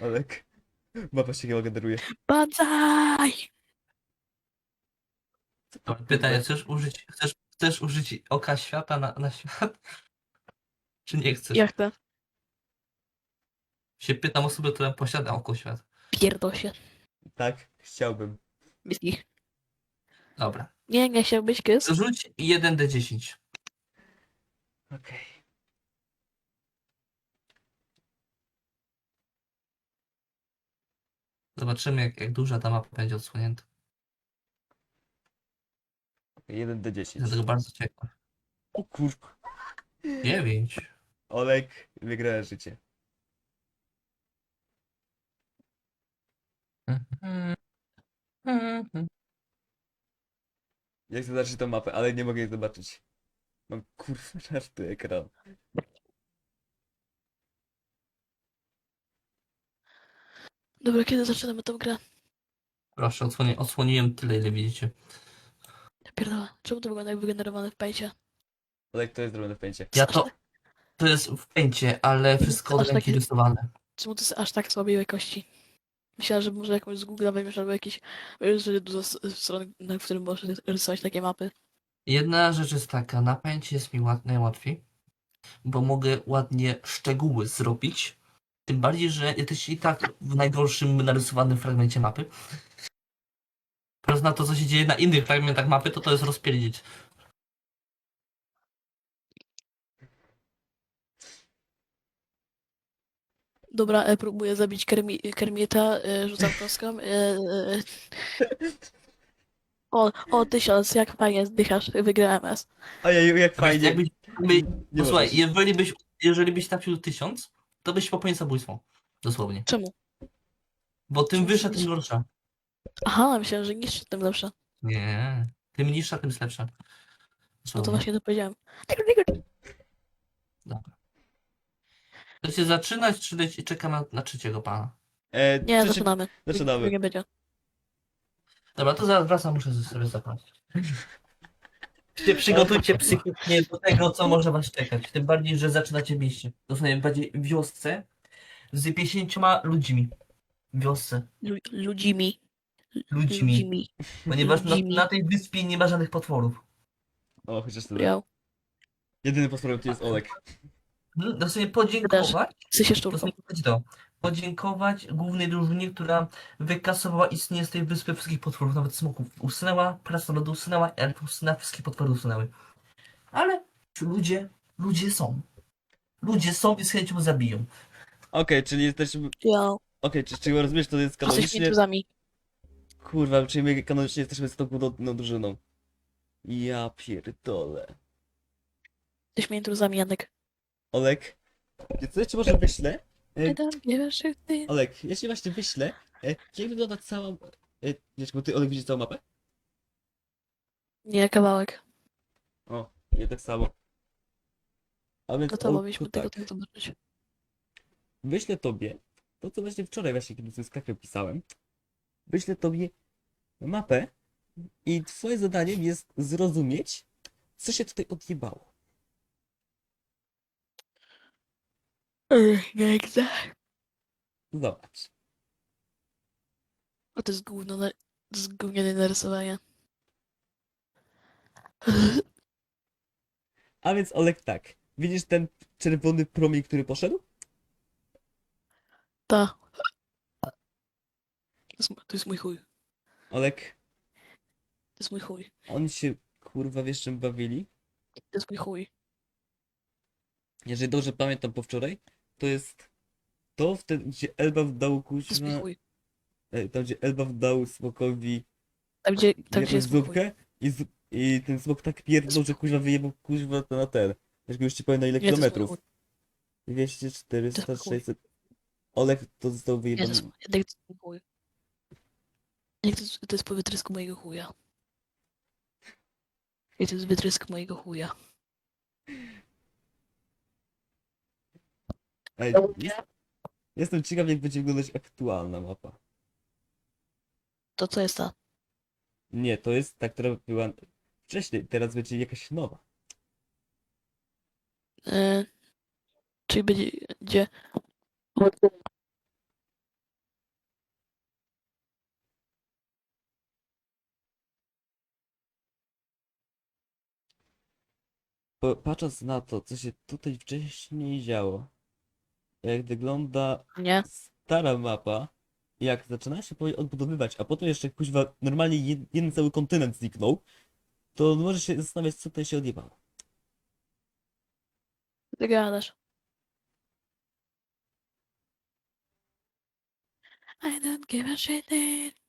Olek. Mapa się chyba generuje. Banzai! To, Pytanie, chcesz użyć, chcesz, chcesz użyć oka świata na, na świat? Czy nie chcesz? Jak to? Się pytam osoby, która posiada oko świata. Pierdol się. Tak, chciałbym. Dobra. Nie, nie chciałbyś kys? Rzuć 1d10. Okej. Zobaczymy, jak, jak duża ta mapa będzie odsłonięta. Jeden d Jestem 10 tego bardzo ciekaw. O kurwa. 9. Olek, wygrałem życie. Ja chcę zobaczyć tą mapę, ale nie mogę jej zobaczyć. Mam kurwa żarty ekran. Dobra, kiedy zaczynamy tą grę? Proszę, odsłoni, odsłoniłem tyle, ile widzicie. Ja pierdolę. Czemu to wygląda jak wygenerowane w pejcie? Olek, to jest zrobione w pęcie. Ja to... To jest w pęcie, ale wszystko od Aż ręki takie- rysowane. Czemu to jest aż tak słabej jakości? Myślałem, że może jakąś z Google'a weźmiesz albo jakiś... Wiesz, że dużo s- stron, na którym możesz rysować takie mapy. Jedna rzecz jest taka, na pęcie jest mi łat, najłatwiej, bo mogę ładnie szczegóły zrobić. Tym bardziej, że jesteś i tak w najgorszym narysowanym fragmencie mapy. Teraz na to, co się dzieje na innych fragmentach mapy, to to jest rozpierdzić. Dobra, e, próbuję zabić Kermi, Kermita, e, rzucam kostką. E, e, o, o, tysiąc, jak fajnie zdychasz, wygrałem S. Ojej, jak fajnie. Jakbyś, jakby, Nie posłuchaj, możesz. jeżeli byś, jeżeli byś trafił tysiąc, to byś popełnił zabójstwo. Dosłownie. Czemu? Bo tym Czemu wyższa, tym gorsza. Aha, myślałem, że niższy, tym lepsze. Nie. Tym niższa, tym jest lepsza. No to Dosłownie. właśnie to powiedziałem. Dobra. Chcecie zaczynać, czy leci, czekam na, na trzeciego pana? E, Nie, zaczynamy. Zaczynamy. Nie będzie. Dobra, to zaraz wracam, muszę sobie zapłacić. Się przygotujcie psychicznie do tego, co może was czekać. Tym bardziej, że zaczynacie mieście. Dosłownie bardziej w wiosce z 50 ludźmi. W wiosce. Lu ludzimi. Ludźmi. Ludzimi. Ponieważ na, Ludźmi. na tej wyspie nie ma żadnych potworów. O, chociaż tyle. Miał. Jedyny potworem tu jest Olek. Dosłownie podziękować. Chce się szczurką. Dosłownie powiedzieć to. Podziękować głównej drużynie, która wykasowała istnienie z tej wyspy wszystkich potworów, nawet smoków. Usunęła, krasnoludy usunęła, elfy usunęła, wszystkie potwory usunęły. Ale ludzie, ludzie są. Ludzie są i z chęcią zabiją. Okej, czyli jesteśmy... Ja. Okej, czy, czy rozumiesz, to jest Jesteśmy kanonicznie... Kurwa, czyli my kanonicznie jesteśmy z tą głodną drużyną. Ja pierdolę. Jesteśmy intruzami, Janek. Olek, wiesz co, ja ci może wyślę? E, ty. Olek, ja ci właśnie wyślę, e, jak wygląda cała... E, wiesz, bo ty, Olek, widzisz całą mapę? Nie, kawałek. O, nie tak samo. A więc, No to Olku, tego tak, zobaczyć. wyślę tobie, to co właśnie wczoraj właśnie, kiedy sobie sklepie pisałem, wyślę tobie mapę i twoje zadaniem jest zrozumieć, co się tutaj odjebało. Ech, Nie chcę. Zobacz. O, to jest gówno, na... to jest gówniane narysowanie. A więc Olek tak, widzisz ten czerwony promień, który poszedł? Ta. To jest, to jest mój chuj. Olek, To jest mój chuj. oni się kurwa wiesz czym bawili? To jest mój chuj. Jeżeli dobrze pamiętam po wczoraj, to jest to wtedy, gdzie Elbaf dał To jest e, tam gdzie Elbaf dał smokowi Tam gdzie, tam gdzie jest chuj. zupkę i, z, i ten smok tak pierdnął, że kuźwa wyjebał kuźwa to na ten. Już już ci powiem na ile to jest mój kilometrów. chuj. 200, 400, To jest chuj. 600. Olek to został to wyjebany. jest, Janek, to jest mój chuj. Janek, to jest, to jest po wytrysku mojego chuja. I to jest wytrysk mojego chuja. Ej, jestem ciekaw, jak będzie wyglądać aktualna mapa. To co jest ta? Nie, to jest ta, która była wcześniej. Teraz będzie jakaś nowa. E, czyli będzie... Po- Patrząc na to, co się tutaj wcześniej działo, jak wygląda Nie. stara mapa, jak zaczyna się powoli odbudowywać, a potem jeszcze kuźwa normalnie jed, jeden cały kontynent zniknął, to możesz się zastanawiać, co tutaj się odjebało. Ty gadasz. I don't give a shit. dude.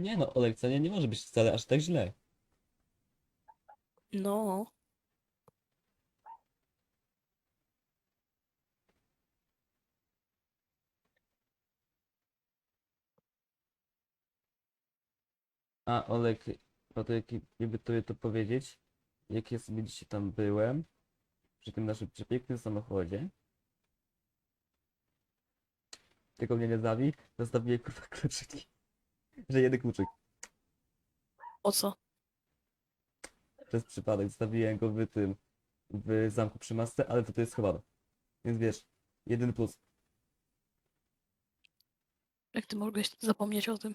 Nie no, Olek, nie, nie może być wcale aż tak źle. No. A Olek, no to jak, jakby tobie to powiedzieć, jak ja sobie dzisiaj tam byłem, przy tym naszym przepięknym samochodzie, tylko mnie nie zawi, zostawiłem kurwa kluczyki. Że jeden kluczyk. O co? Przez przypadek zostawiłem go w tym, w zamku przy masce, ale to to jest schowane. Więc wiesz, jeden plus. Jak ty mogłeś zapomnieć o tym?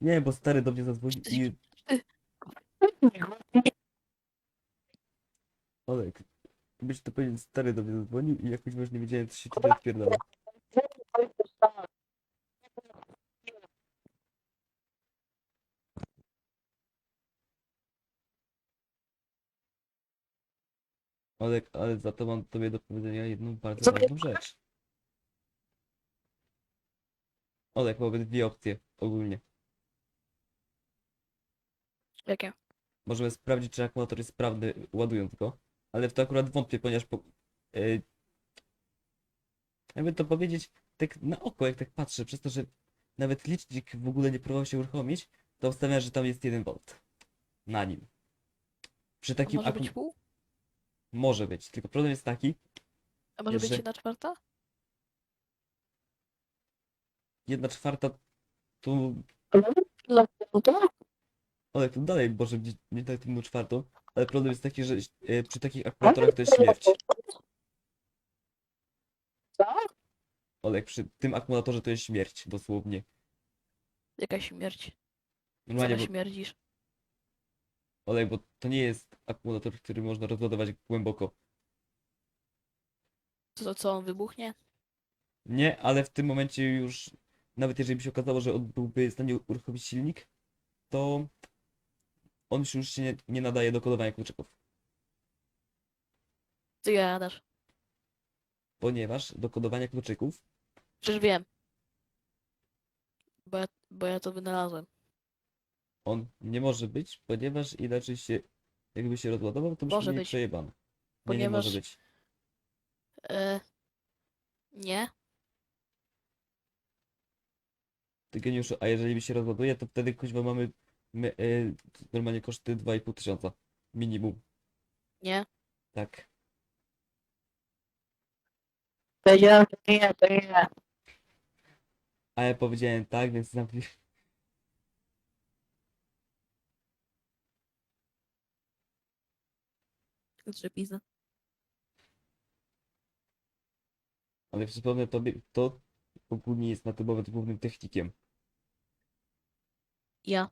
Nie, bo stary do mnie zadzwonił i... Olek, byś to powiedzieć, stary do mnie zadzwonił i jakoś już nie wiedziałem, co się tutaj odpierdala. Olek, ale za to mam tobie do powiedzenia jedną bardzo Co? ważną rzecz. Olek, mamy dwie opcje ogólnie. Jakie? Możemy sprawdzić, czy akumulator jest sprawny, ładując go, ale w to akurat wątpię, ponieważ po, e, jakby to powiedzieć, tak na oko, jak tak patrzę, przez to, że nawet licznik w ogóle nie próbował się uruchomić, to obstawiam, że tam jest 1 V na nim. Przy A takim może akum... być pół? Może być, tylko problem jest taki, A może być jedna czwarta? jedna czwarta tu No Ale to dalej może być nie tak jedną czwartą, ale problem jest taki, że e, przy takich akumulatorach to jest śmierć. Olek, przy tym akumulatorze to jest śmierć, dosłownie. Jaka śmierć? Normalnie, Co bo, śmierdzisz? Olek, bo to nie jest akumulator, który można rozładować głęboko. Co, co on wybuchnie? Nie, ale w tym momencie już, nawet jeżeli by się okazało, że on byłby w stanie uruchomić silnik, to on już się nie, nie nadaje do kodowania kluczyków. Ty gadasz. Ponieważ do kodowania kluczyków Przecież wiem. Bo ja, bo ja to wynalazłem. On nie może być, ponieważ inaczej się, jakby się rozładował, to Może mieli być. przejebane. Nie, nie może być. E, nie. Ty geniuszu, a jeżeli mi się rozładuje, to wtedy kuźwa mamy my, e, normalnie koszty 2,5 tysiąca. Minimum. Nie. Tak. Powiedziałem, że nie, to nie. A ja powiedziałem tak, więc zamknij. Że pizza. Ale przypomnę tobie, to ogólnie jest na tym moment głównym technikiem. Ja. Ja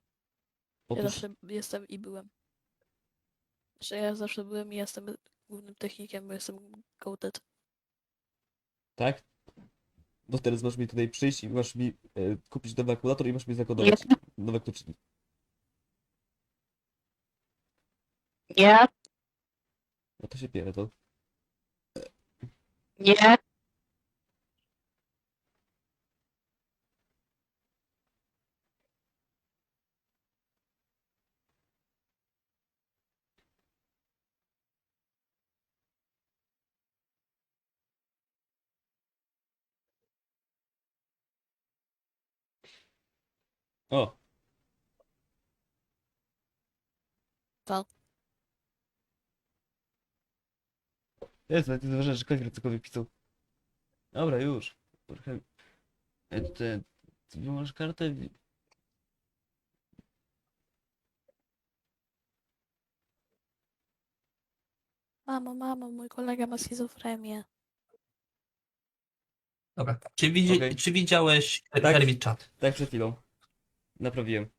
Otóż, zawsze jestem i byłem. Że ja zawsze byłem i jestem głównym technikiem, bo jestem goated. tak? Bo teraz masz mi tutaj przyjść i masz mi e, kupić nowy akumulator i masz mi zakodować nowe kluczyki. Nie, No to się pierę, to. nie. O! Jest, nawet nie zauważyłem, że Kajger cokolwiek pisał. Dobra, już. Trochę... E, Te... Ty masz kartę? Mamo, mamo, mój kolega ma schizofrenię. Dobra. Czy, widzi, Okej. czy widziałeś Tak. Hermit Chat? Tak przed chwilą. Naprawiłem.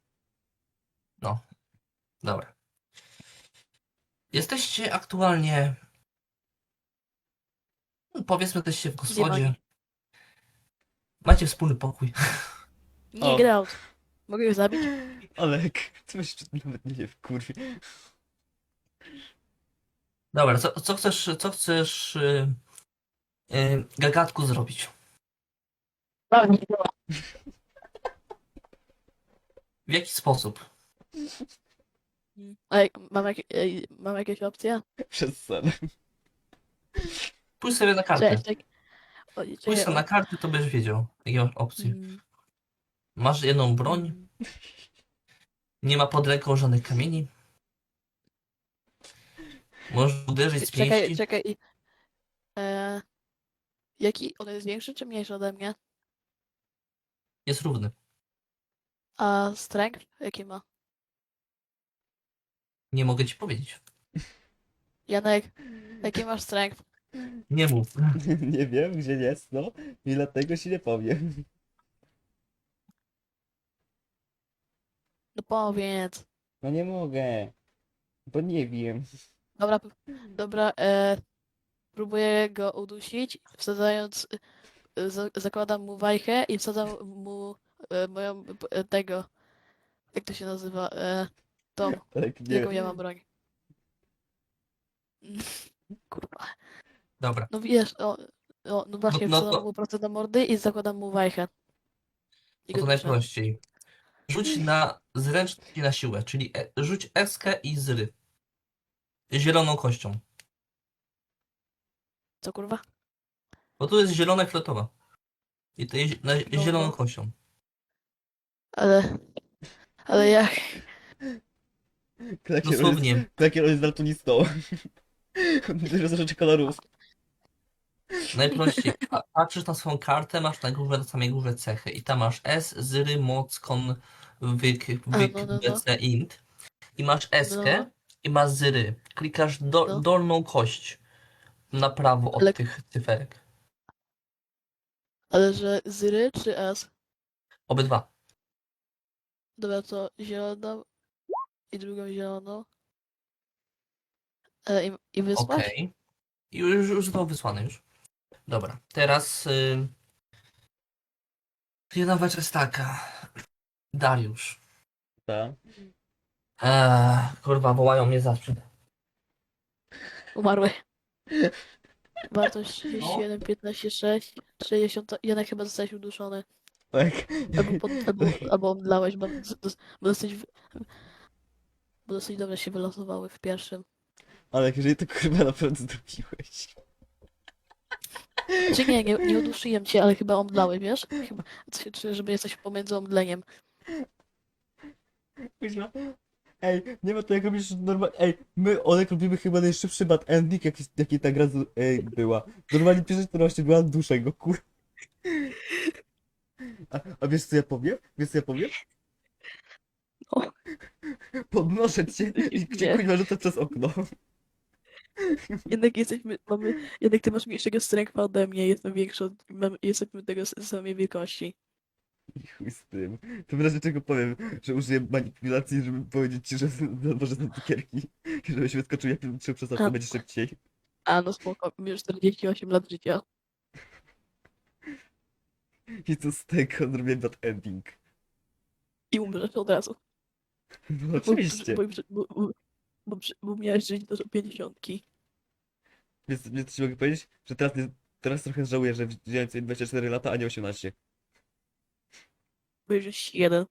Dobra. Jesteście aktualnie. No, Powiedzmy, jesteście w gospodzie. Macie wspólny pokój. Nie O. grał. Mogę go zabić? Olek, ty jeszcze nawet nie w kurwie. Dobra, co, co chcesz, co chcesz yy, yy, gagatku zrobić? W jaki sposób? Ej, mam, jak, ej, mam jakieś opcje? Przez sen. Pójdź sobie na kartę. Czekaj. O, Pójdź sobie na kartę, to będziesz wiedział, jakie masz opcje. Mm, Masz jedną broń, mm. nie ma pod ręką żadnych kamieni. Możesz uderzyć z Czekaj, pięści. czekaj. E, jaki? On jest większy czy mniejszy ode mnie? Jest równy. A strength? Jaki ma? Nie mogę ci powiedzieć. Janek, jaki masz strength? Nie mów. nie wiem, gdzie jest, no. I dlatego ci nie powiem. No powiedz. No nie mogę. Bo nie wiem. Dobra, p- dobra, e, próbuję go udusić, wsadzając, e, za, zakładam mu wajchę i wsadzam mu e, moją, e, tego, jak to się nazywa, e, tą, Tak nie. jaką ja mam broń. Kurwa. Dobra. No wiesz, o, o no właśnie, no wsadzam to- mu prosto do mordy i zakładam mu wajchę. I No to duszę. najprościej. Rzuć na zręczność i na siłę, czyli e, rzuć eskę i zry. Zieloną kością. Co kurwa? Bo tu jest zielona i fioletowa. I to jest na No, zieloną no. kością. Ale, ale jak? Klakier, on jest, Dosłownie. klakier, jest daltonistą. On dużo rzeczy kolorów. Najprościej. Pa- Patrzysz na swoją kartę, masz na górze, na samej górze cechy. I tam masz S, zry, moc, kon, wyk, wyk, no, no, no. BC, int. I masz eskę i masz zry. Klikasz do, No. dolną kość na prawo od Ale- tych cyferek. Ale że zry czy S? Obydwa. Dobra, to zieloną i drugą zieloną. E, i, I wysłać? Okej. Już, już zostało wysłane już. Dobra, teraz y... jedna rzecz jest taka. Dariusz. Tak. Eee, kurwa, wołają mnie zawsze. Umarły. Wartość 31, 15, 6, 60. Janek chyba zostałeś uduszony. Tak. Albo, pod, albo, albo omdlałeś, bo, bo dosyć. Bo dosyć dobrze się wylosowały w pierwszym. Ale jeżeli to kurwa naprawdę zrobiłeś. Czy nie, nie, nie uduszyłem cię, ale chyba omdlałeś, wiesz? Chyba, czy, czy żeby jesteś pomiędzy omdleniem. Kuźwa. Ej, nie ma to jak robisz normalnie. Ej, my Olek robimy chyba najszybszy bad ending, jaki, jaki ta gra z... Ej, była. Normalnie pierwsza 14 była duszę go, kur... A, a wiesz co ja powiem? Wiesz co ja powiem? No. Podnoszę cię i Nie. cię kuźwa rzucę przez okno. Jednak jesteśmy, mamy, jednak ty masz mniejszego strengtha ode mnie, jestem większy, od, mam, jesteśmy tego s- samej wielkości. I chuj z tym. To w razie czego powiem, że użyję manipulacji, żeby powiedzieć ci, że może są cukierki. Żebyś wyskoczył jak trzy przez A. będzie szybciej. A no spoko, już 48 lat życia. I co z tego zrobię bad ending. I umrzesz od razu. No Bo- oczywiście. Bo, bo, bo, bo, przy- bo miałeś żyć do 50. Więc, więc ci mogę powiedzieć, że teraz, nie, teraz trochę żałuję, że wziąłem sobie 24 lata, a nie 18. Bo już jest jeden.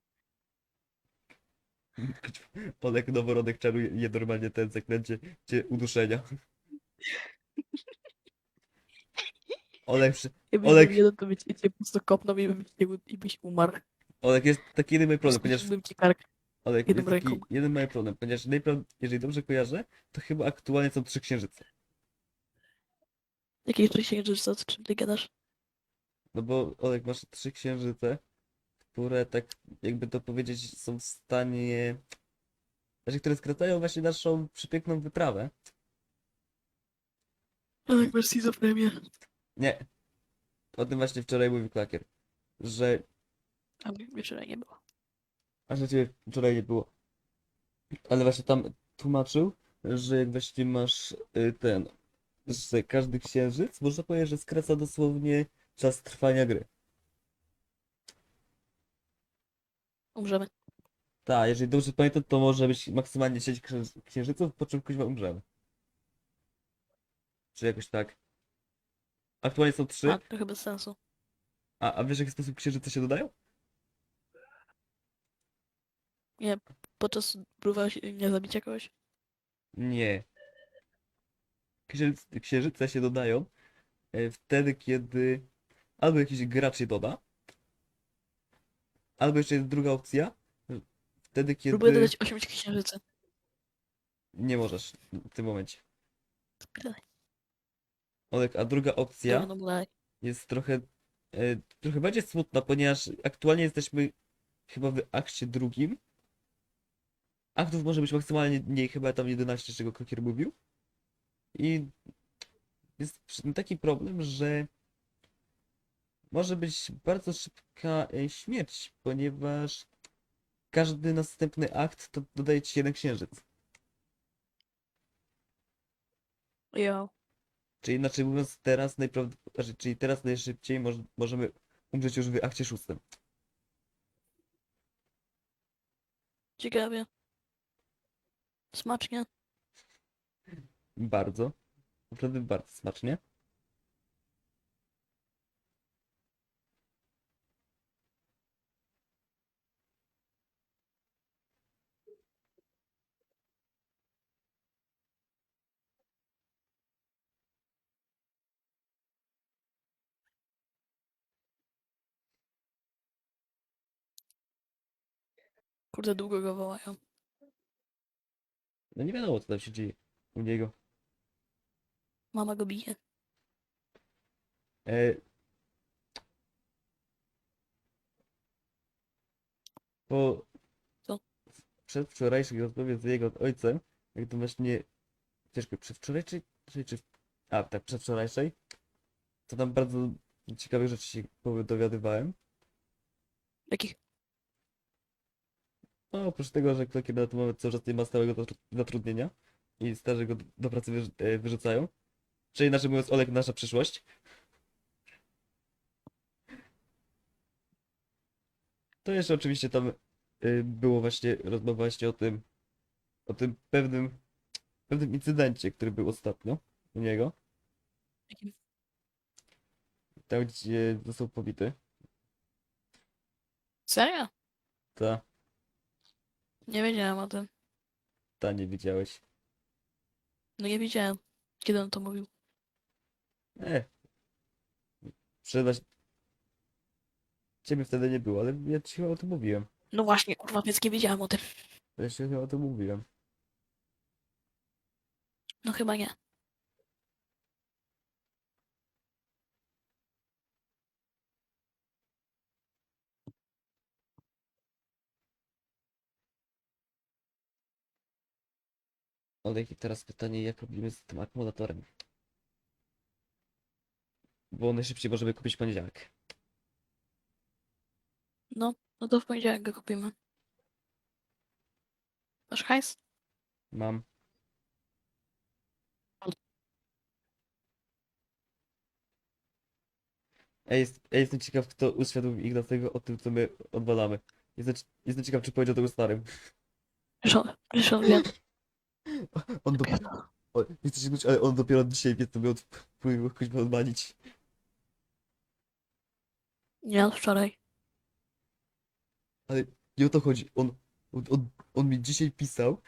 Olek noworodek czaruje je normalnie ten zaklęcie cię uduszenia. Olek, przy- Jakbyś Olek. był jeden, to by cię cię po prostu kopnął i byś, nie- i byś umarł. Olek jest taki jeden mały problem, ponieważ ci kark. Jedną jest taki ręką. jeden mały problem, ponieważ najprawd- jeżeli dobrze kojarzę, to chyba aktualnie są trzy księżyce. Jakiej księżyc, co czym ty gadasz? No bo Olek masz trzy księżyce, które tak jakby to powiedzieć są w stanie, znaczy które skracają właśnie naszą przepiękną wyprawę. Ale masz schizofrenię. Nie. O tym właśnie wczoraj mówił Klakier. Że... A mnie wieczorem nie było. A że ciebie wczoraj nie było. Ale właśnie tam tłumaczył, że jak właśnie masz y, ten... Że każdy księżyc, można powiedzieć, że skraca dosłownie czas trwania gry. Umrzemy. Tak, jeżeli dobrze pamiętam, to może być maksymalnie 6 księży- księżyców, po czym kuźwa umrzemy. Czy jakoś tak. Aktualnie są trzy. A, trochę bez sensu. A, a wiesz, w jaki sposób księżyce się dodają? Nie, podczas próbowałeś nie zabić kogoś? Nie. Księżyce, księżyce się dodają e, wtedy, kiedy albo jakiś gracz je doda, albo jeszcze jest druga opcja, wtedy, kiedy Próbuję dodać 8 księżycy. nie możesz w tym momencie. Olek, a druga opcja No, no, jest trochę, e, trochę bardziej smutna, ponieważ aktualnie jesteśmy chyba w akcie drugim. Aktów może być maksymalnie mniej, chyba tam 11, z czego Krokier mówił. I jest taki problem, że może być bardzo szybka e, śmierć, ponieważ każdy następny akt to dodaje ci jeden księżyc. Jo. Czyli inaczej mówiąc, teraz najprawdopodobniej, znaczy, czyli teraz najszybciej moż, możemy umrzeć już w akcie szóstym. Ciekawie. Smacznie. Bardzo. Naprawdę bardzo smacznie. Kurde, długo go wołają. No nie wiadomo, co tam się dzieje u niego. Mama go bije. E... Po Co? przedwczorajszej rozmowie z jego ojcem, jak to właśnie ciężko przedwczorajszej, czy, czy a tak, przedwczorajszej, to tam bardzo ciekawych rzeczy się dowiadywałem. Jakich? No, oprócz tego, że ten moment cały czas nie ma stałego zatru- zatrudnienia i starzy go do pracy wyrz- e, wyrzucają. Czyli inaczej mówiąc, Olek nasza przyszłość. To jeszcze oczywiście tam y, było właśnie rozmowa właśnie o tym, o tym pewnym, pewnym incydencie, który był ostatnio u niego. Jakim? Tam, gdzie został pobity. Serio? Ta, Nie wiedziałem o tym. ta nie widziałeś. No nie wiedziałem. Kiedy on to mówił? E. Właśnie... Ciebie wtedy nie było, ale ja ci chyba o tym mówiłem. No właśnie, kurwa, więc nie wiedziałem o tym. Ja ci chyba o tym mówiłem. No chyba nie. Ale teraz pytanie, jak robimy z tym akumulatorem? Bo najszybciej możemy kupić w poniedziałek. No, no to w poniedziałek go kupimy. Masz hajs? Mam. Ej, jest, ej, jestem ciekaw, kto uświadomił Ignacego o tym, co my odwalamy. Jestem, jestem ciekaw, czy powiedział tego starym. On, przecież on dopiero, nie chcę się nudzić, ale on dopiero dzisiaj wie, co my od, próbujemy kuźwa odwalić. Nie od wczoraj. Ale nie o to chodzi. On, on, on, on mi dzisiaj pisał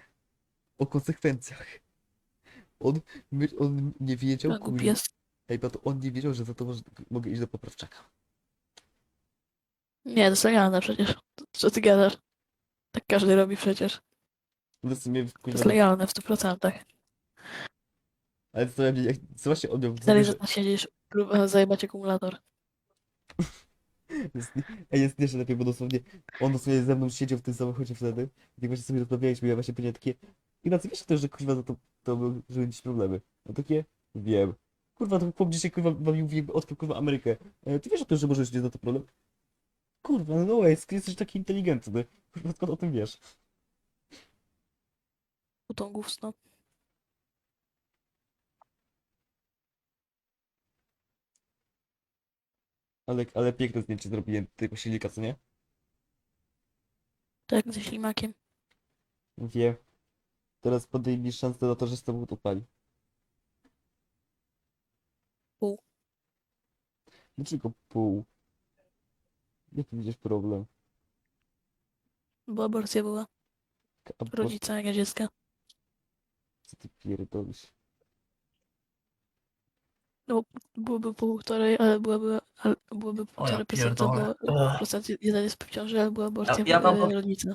o konsekwencjach. On, my, on nie wiedział, A głupi jest. ej, to on nie wiedział, że za to może, mogę iść do poprawczaka. Nie, to jest przecież. Co ty gadasz? Tak każdy robi przecież. No w sumie, To jest legalne w 100%. ale co, ja mnie- jak, co właśnie on miał w Dalej głowie, za to siedzisz, próba zajebać akumulator. że jest, ej, jest jeszcze lepiej, bo dosłownie, on dosłownie ze mną siedział w tym samochodzie wtedy, i właśnie sobie rozmawialiśmy, ja właśnie powiedziałem takie, Ignacy, wiesz to, że kuźwa za to, to były, że mieć problemy. No takie, wiem. Kurwa, to chłop dzisiaj kurwa bawił w jakby odkrył kurwa Amerykę. E, ty wiesz o tym, że możesz nie na to problem? Kurwa, no way, jesteś taki inteligentny. Kurwa, skąd o tym wiesz? Utągów, no. Ale, ale piękne zdjęcie zrobiłem tego silnika, co nie? Tak, ze ślimakiem. Wiem. Teraz podejmij szansę na to, że samochód upali. Pół. Dlaczego pół? Jaki widzisz problem? Bo aborcja była. A po Rodzica jak dziecka. Co ty pierdolisz? Byłoby półtorej, ale byłaby, ale byłoby półtorej procenta, pierdolę. bo procent jeden jest w ciąży, ale była aborcja Ja- ja wam e, rodzica.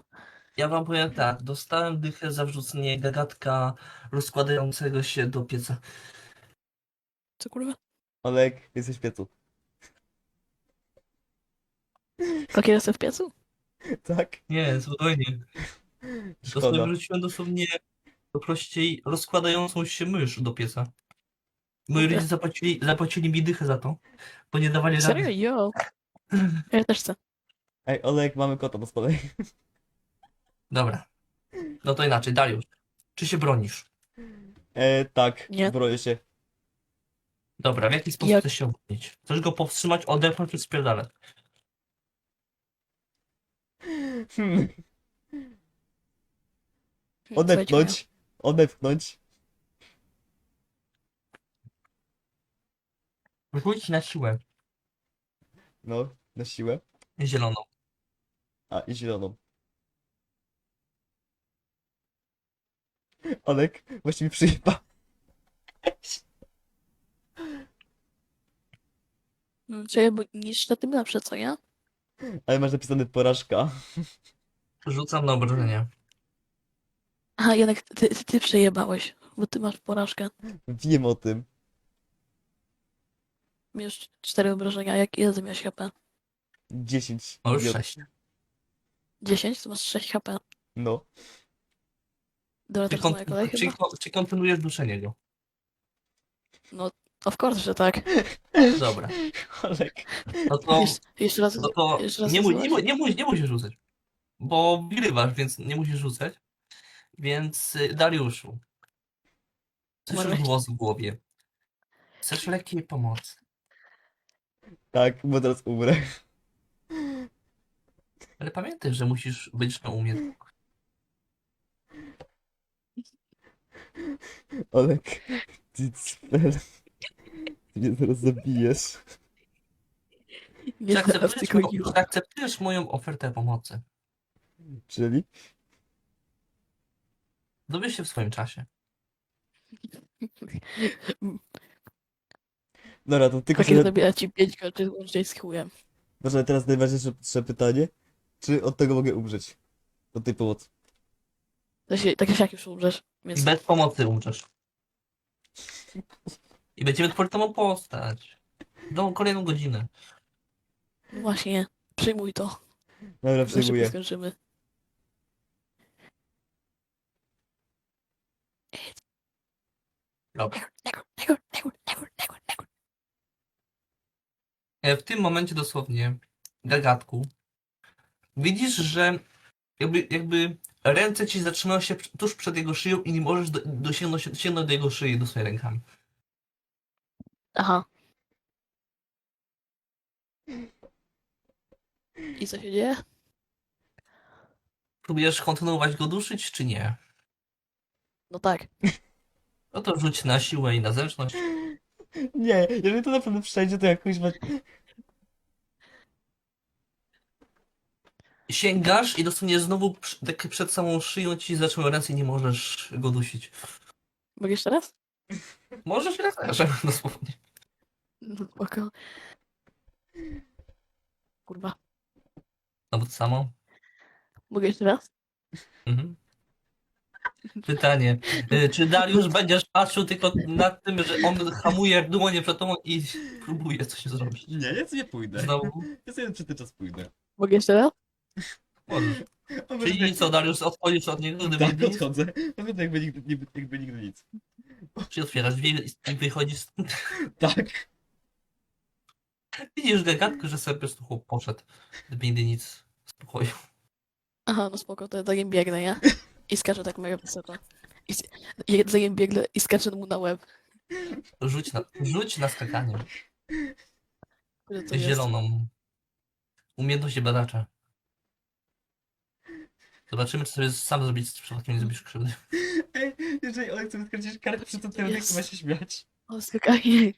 Ja wam powiem tak, dostałem dychę za wrzucenie gagatka rozkładającego się do pieca. Co kurwa? Olek, jesteś w piecu. Takie jestem w piecu? Tak? Nie, spokojnie. Szkoda. wrzuciłem dosłownie po prościej rozkładającą się mysz do pieca. Moi rodzice zapłacili, zapłacili mi dychę za to, bo nie dawali Serio? rady. Jo. Ja też chcę. Ej, Olek, mamy kota na stole. Dobra. No to inaczej, Dariusz. Czy się bronisz? E, tak, Nie. broję się. Dobra, w jaki sposób Jak- chcesz się obronić? Chcesz go powstrzymać, odepchnąć czy spierdalać? Hmm. Hmm, Odepchnąć. Rzuć na siłę. No, na siłę. Zieloną. A, i zieloną. Olek, właśnie mi przyjeba. Hmm, Czekaj, bo niż na tym lepsze, co ja? Ale masz napisane porażka. Rzucam na obrażenie. Aha, jednak ty, ty, ty przejebałeś, bo ty masz porażkę. Wiem o tym. Miałeś cztery obrażenia, jak ile ty miałeś HP? 10. O, idiot. sześć. 10, to masz 6 HP. No. Dobra, Czy, teraz moja kolej czy, chyba? czy kontynuujesz duszenie go? Of course, że tak. Dobra. Olek. No to, Jeszcze, jeszcze raz. no to jeszcze raz nie, mu, nie, mu- nie, mu- nie musisz rzucać. Bo wygrywasz, więc nie musisz rzucać. Więc y, Dariuszu. Słyszysz Umarłeś? głos w głowie. Chcesz lekkiej pomocy. Tak, bo teraz umrę. Ale pamiętaj, że musisz być na umie. Olek. Ty cfel. Ty mnie zaraz zabijesz. Nie Czy akceptujesz, tylko mo- już. czy akceptujesz moją ofertę pomocy? Czyli? Dowiesz się w swoim czasie. Dobra, to tylko Takie że... zabiera ci 5 godzin łącznie z chujem. Może teraz najważniejsze pytanie. Czy od tego mogę umrzeć? Od tej pomocy. To się, tak jak już umrzesz. I Więc bez pomocy umrzesz. I będziemy tworzyć samą postać. Do kolejną godzinę. właśnie, przyjmuj to. Dobra, szybko przyjmuję. skończymy. E, W tym momencie dosłownie, gagatku, widzisz, że jakby, jakby ręce ci zatrzymają się tuż przed jego szyją i nie możesz do, dosięgnąć, sięgnąć do jego szyi do swojej rękami. Aha. I co się dzieje? Próbujesz kontynuować go duszyć, czy nie? No tak. No to rzuć na siłę i na zręczność. Nie, jeżeli to naprawdę przejdzie, to jak kuźwa... Sięgasz i dosłownie znowu przy- tak przed samą szyją ci zaczęły ręce i nie możesz go dusić. Mogę jeszcze raz? Możesz raz też, dosłownie. No spoko. Kurwa. No bo to samo. Mogę jeszcze raz? Mhm. Pytanie. y, Czy Dariusz będziesz patrzył tylko nad tym, że on hamuje dłonie przed tobą i próbuje coś zrobić? Nie, ja sobie pójdę. Znowu? Ja sobie przez ten czas pójdę. Mogę jeszcze raz? Możesz. On Czyli będzie- co, Dariusz, odchodzisz od niego, gdyby Tak, nic? odchodzę. Pamiętaj, jakby nigdy, jakby, jakby nigdy nic. Czyli otwierasz drzwi i wychodzisz. Tak. Widzisz gagatkę, że sobie po prostu chłop poszedł. Nigdy nic. Spokoju. Aha, no spoko, to ja za nim biegnę, nie? I skaczę tak mega wysoko. I s- nim biegnę i skaczę mu na łeb. Rzuć na, rzuć na skakanie. Które to jest? Zieloną. Umiejętność badacza. Zobaczymy, czy sobie sam zrobić z przypadkiem nie zrobisz krzywdy. Ej, jeżeli Olek sobie skręcisz kartę przy tym tyłem, Jest. to ma się śmiać. O, skakanie.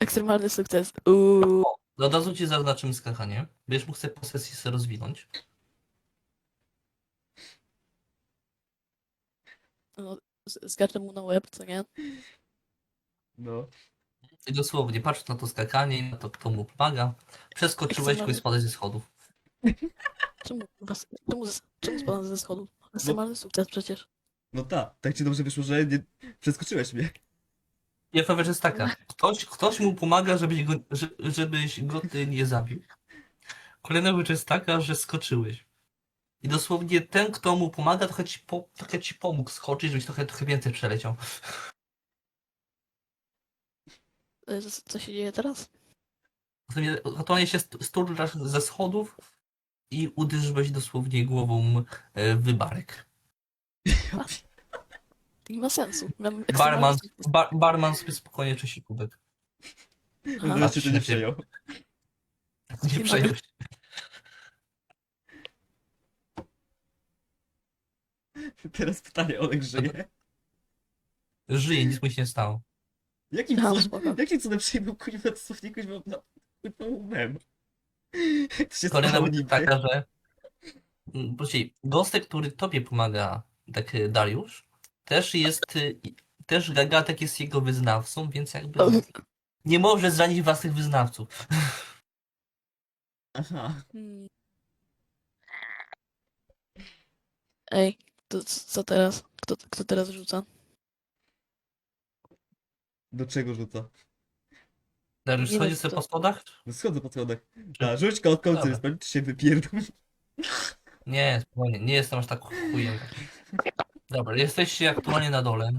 Ekstremalny sukces. Uuu. No od razu ci zaznaczymy skakanie. Będziesz mógł sobie po sesji sobie rozwinąć. No, s- skaczę mu na łeb, co nie? No. I dosłownie, patrz na to skakanie i na to, kto mu pomaga. Przeskoczyłeś go i spadłeś ze schodów. Czemu, was- czemu, z- czemu spadam ze schodów? Ekstremalny sukces przecież. No tak, tak ci dobrze wyszło, że nie przeskoczyłeś mnie. Pierwsza rzecz jest taka. Ktoś, ktoś mu pomaga, żebyś go, że- żebyś go ty nie zabił. Kolejna rzecz jest taka, że skoczyłeś. I dosłownie ten, kto mu pomaga, trochę ci, po, trochę ci pomógł skoczyć, żebyś trochę, trochę więcej przeleciał. E, Co się dzieje teraz? Aktualnie się st- sturlasz ze schodów i uderzyłeś dosłownie głową e, w barek. Nie ma sensu. Ekstremalny Barman, bar, barman sobie spokojnie czyści kubek. Się to nie przejął. Nie Dzień przejął się. Teraz pytanie, Olek żyje? Żyje, nic mu się nie stało. Jakim No, cudem, jakim cudem przyjmał kuźwa dosłownie kuźwa na na mem? Jak to się Kolejna stało rzecz niby? taka, że mm, proszę, gostek, który tobie pomaga, tak e, Dariusz, też jest, e, i- też Gagatek jest jego wyznawcą, więc jakby nie może zranić własnych wyznawców. Aha. Ej, to co teraz? Kto, kto teraz rzuca? Do czego rzuca? Dariusz, Nie schodzisz wiem, sobie to- po schodach? No schodzę po schodach. A, rzuć kotką, Dobra. co spalić, czy się wypierdol. Nie, spokojnie, nie jestem aż tak chujem. Dobra, jesteście aktualnie na dole.